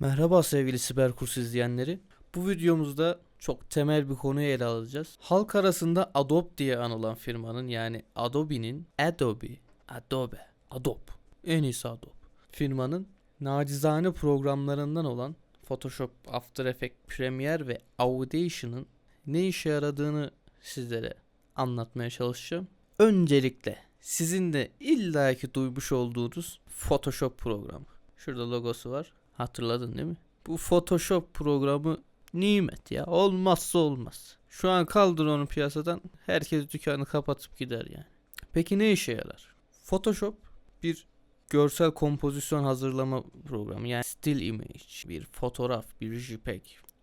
Merhaba sevgili siber kurs izleyenleri. Bu videomuzda çok temel bir konuyu ele alacağız. Halk arasında Adobe diye anılan firmanın yani Adobe'nin Adobe, Adobe, Adobe, en iyisi Adobe firmanın nacizane programlarından olan Photoshop, After Effects, Premiere ve Audition'ın ne işe yaradığını sizlere anlatmaya çalışacağım. Öncelikle sizin de illaki duymuş olduğunuz Photoshop programı. Şurada logosu var. Hatırladın değil mi? Bu Photoshop programı nimet ya. Olmazsa olmaz. Şu an kaldır onu piyasadan. Herkes dükkanı kapatıp gider yani. Peki ne işe yarar? Photoshop bir görsel kompozisyon hazırlama programı. Yani still image, bir fotoğraf, bir JPEG,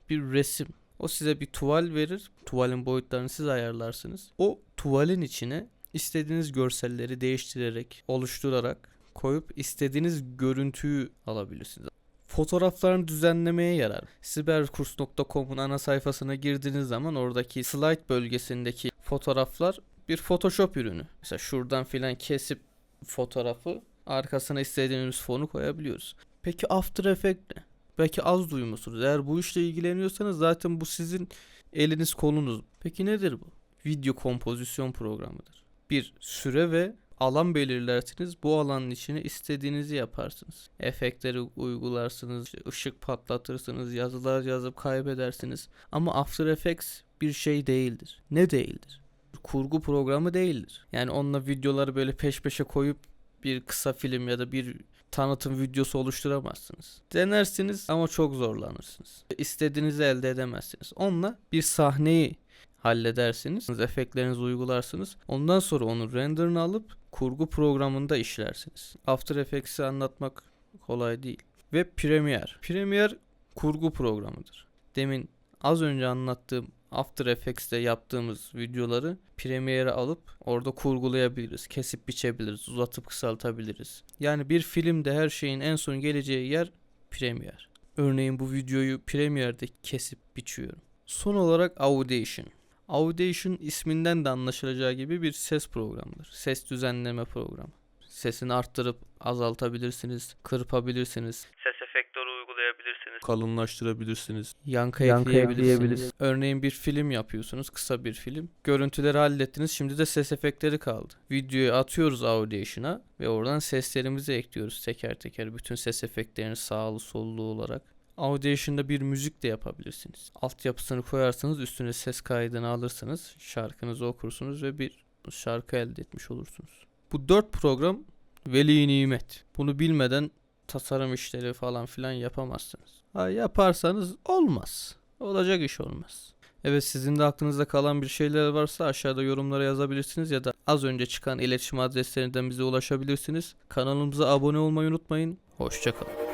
bir resim. O size bir tuval verir. Tuvalin boyutlarını siz ayarlarsınız. O tuvalin içine istediğiniz görselleri değiştirerek, oluşturarak koyup istediğiniz görüntüyü alabilirsiniz. Fotoğraflarını düzenlemeye yarar. Siberkurs.com'un ana sayfasına girdiğiniz zaman oradaki slide bölgesindeki fotoğraflar bir Photoshop ürünü. Mesela şuradan filan kesip fotoğrafı arkasına istediğimiz fonu koyabiliyoruz. Peki After Effects ne? Belki az duymuşsunuz. Eğer bu işle ilgileniyorsanız zaten bu sizin eliniz kolunuz. Peki nedir bu? Video kompozisyon programıdır. Bir süre ve alan belirlersiniz. Bu alanın içine istediğinizi yaparsınız. Efektleri uygularsınız, ışık patlatırsınız, yazılar yazıp kaybedersiniz. Ama After Effects bir şey değildir. Ne değildir? Kurgu programı değildir. Yani onunla videoları böyle peş peşe koyup bir kısa film ya da bir tanıtım videosu oluşturamazsınız. Denersiniz ama çok zorlanırsınız. İstediğinizi elde edemezsiniz. Onunla bir sahneyi halledersiniz. Efektlerinizi uygularsınız. Ondan sonra onun renderını alıp kurgu programında işlersiniz. After Effects'i anlatmak kolay değil. Ve Premiere. Premiere kurgu programıdır. Demin az önce anlattığım After Effects'te yaptığımız videoları Premiere'e alıp orada kurgulayabiliriz. Kesip biçebiliriz. Uzatıp kısaltabiliriz. Yani bir filmde her şeyin en son geleceği yer Premiere. Örneğin bu videoyu Premiere'de kesip biçiyorum. Son olarak Audition. Audition isminden de anlaşılacağı gibi bir ses programıdır. Ses düzenleme programı. Sesini arttırıp azaltabilirsiniz, kırpabilirsiniz. Ses efektörü uygulayabilirsiniz. Kalınlaştırabilirsiniz. Yankı, Yankı ekleyebilirsiniz. Örneğin bir film yapıyorsunuz, kısa bir film. Görüntüleri hallettiniz, şimdi de ses efektleri kaldı. Videoyu atıyoruz Audition'a ve oradan seslerimizi ekliyoruz teker teker. Bütün ses efektlerini sağlı sollu olarak. Audition'da bir müzik de yapabilirsiniz. Altyapısını koyarsınız, üstüne ses kaydını alırsınız, şarkınızı okursunuz ve bir şarkı elde etmiş olursunuz. Bu dört program veli nimet. Bunu bilmeden tasarım işleri falan filan yapamazsınız. Ha, yaparsanız olmaz. Olacak iş olmaz. Evet sizin de aklınızda kalan bir şeyler varsa aşağıda yorumlara yazabilirsiniz ya da az önce çıkan iletişim adreslerinden bize ulaşabilirsiniz. Kanalımıza abone olmayı unutmayın. Hoşçakalın.